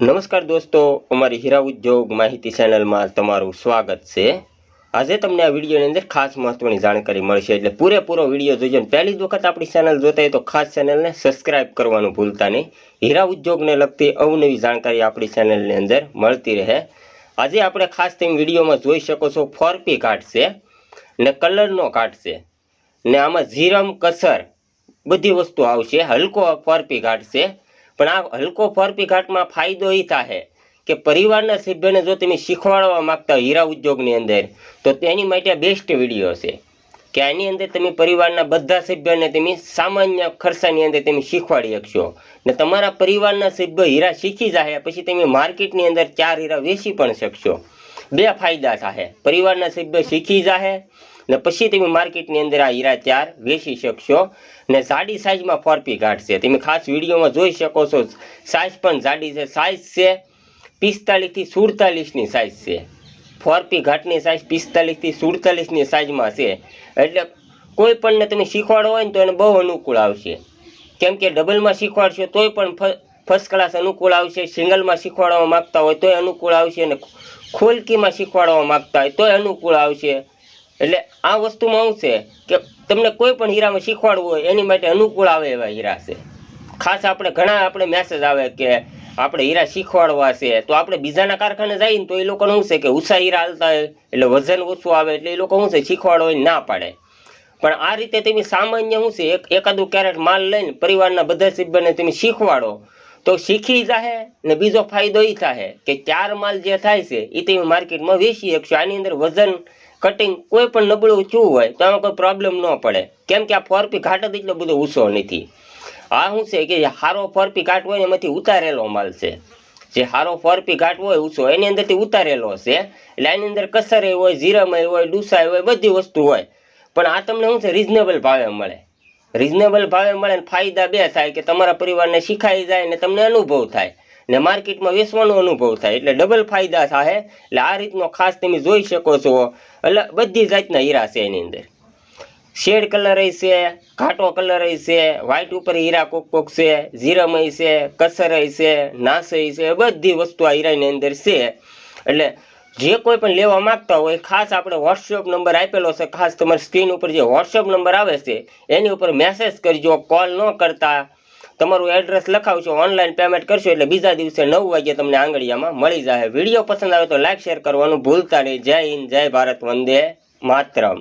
નમસ્કાર દોસ્તો, અમારી હીરા ઉદ્યોગ માહિતી ચેનલમાં તમારું સ્વાગત છે. આજે તમને આ વિડીયોની અંદર ખાસ મહત્વની જાણકારી મળશે, એટલે પૂરેપૂરો વીડિયો જોજો પહેલી જ વખત આપણી ચેનલ જોતા હોય તો ખાસ ચેનલને સબસ્ક્રાઇબ કરવાનું ભૂલતા નહીં. હીરા ઉદ્યોગને લગતી અવનવી જાણકારી આપણી ચેનલની અંદર મળતી રહે. આજે આપણે ખાસ તમે વિડીયોમાં જોઈ શકો છો, ફોરપી ઘાટ છે ને કલરનો ઘાટ છે ને આમાં જીરમ, કસર બધી વસ્તુ આવશે. હલકો ફોરપી ઘાટ છે. પણ આ હલકો ફરપી ઘાટમાં ફાયદો એ થાય કે પરિવારના સભ્યને જો તમે શીખવાડવા માંગતા હીરા ઉદ્યોગની અંદર, તો તેની માટે બેસ્ટ વીડિયો છે કે આની અંદર તમે પરિવારના બધા સભ્યોને તમે સામાન્ય ખર્ચાની અંદર તમે શીખવાડી શકશો. ને તમારા પરિવારના સભ્ય હીરા શીખી જાય પછી તમે માર્કેટની અંદર ચાર હીરા વેચી પણ શકશો. બે ફાયદા થાય પરિવારના સભ્ય શીખી જાય ને પછી તમે માર્કેટની અંદર આ હીરા ચાર વેચી શકશો ને જાડી સાઇઝમાં ફોરપી છે. તમે ખાસ વિડીયોમાં જોઈ શકો છો સાઇઝ પણ જાડી છે. સાઇઝ છે પિસ્તાલીસથી સુડતાલીસની સાઇઝ છે. ફોરપી ઘાટની સાઇઝ પિસ્તાલીસથી સુડતાલીસની સાઇઝમાં છે. એટલે કોઈ પણને તમે શીખવાડો હોય ને તો એને બહુ અનુકૂળ આવશે. કેમ કે ડબલમાં શીખવાડશો તોય પણ ફર્સ્ટ ક્લાસ અનુકૂળ આવશે. સિંગલમાં શીખવાડવા માગતા હોય તોય અનુકૂળ આવશે અને ખોલકીમાં શીખવાડવા માગતા હોય તોય અનુકૂળ આવશે. એટલે આ વસ્તુમાં શું છે કે તમને કોઈ પણ હીરામાં શીખવાડવું હોય, એની માટે અનુકૂળ આવે એવા હીરા છે. ખાસ આપણે ઘણા આપણે મેસેજ આવે કે આપણે હીરા શીખવાડવા છે. તો આપણે બીજાના કારખાને જઈએ તો એ લોકોને શું છે કે ઉષા હીરા હાલતા હોય, એટલે વજન ઓછું આવે એટલે એ લોકો શું છે, શીખવાડવા ના પાડે. પણ આ રીતે તમે સામાન્ય શું છે, એક એકાદું કેરેટ માલ લઈને પરિવારના બધા સભ્યને તમે શીખવાડો, તો શીખી જાહે ને બીજો ફાયદો એ થાય કે ચાર માલ જે થાય છે એ તમે માર્કેટમાં વેચી શકશો. આની અંદર વજન કટિંગ કોઈ પણ નબળું ચૂ હોય તો આમાં કોઈ પ્રોબ્લેમ ન પડે. કેમ કે આ ફોરપી ઘાટ જ એટલો બધો ઊંચો નથી. આ શું છે કે હારો ફોરપી ઘાટ હોય એમાંથી ઉતારેલો માલ છે. જે હારો ફોરપી ઘાટ હોય ઊંચો, એની અંદરથી ઉતારેલો છે એટલે આની અંદર કસરે હોય જીરામય હોય ડુસાય હોય, બધી વસ્તુ હોય. પણ આ તમને શું છે? રિઝનેબલ ભાવે મળે. રિઝનેબલ ભાવે મળે ને ફાયદા બે થાય કે તમારા પરિવારને શીખાઈ જાય ને તમને અનુભવ થાય. ને માર્કેટમાં વેચવાનો અનુભવ થાય. એટલે ડબલ ફાયદા થાય એટલે આ રીતનો ખાસ તમે જોઈ શકો છો. એટલે બધી જાતના હીરા છે એની અંદર. શેડ કલર છે, ઘાટો કલર છે વ્હાઇટ ઉપર હીરા કોક કોક છે જીરમય છે, કસર છે નાસય છે બધી વસ્તુ આ હીરાની અંદર છે. એટલે જે કોઈ પણ લેવા માંગતા હોય, ખાસ આપણે વોટ્સઅપ નંબર આપેલો છે, ખાસ તમારી સ્ક્રીન ઉપર જે વોટ્સએપ નંબર આવે છે, એની ઉપર મેસેજ કરજો કોલ ન કરતા. તમારું એડ્રેસ લખાવશો ઓનલાઈન પેમેન્ટ કરશો એટલે બીજા દિવસે નવ વાગે તમને આંગળીયામાં મળી જાય વીડિયો પસંદ આવે તો લાઇક શેર કરવાનું ભૂલતા નહીં. જય હિન્દ, જય ભારત, વંદે માતરમ.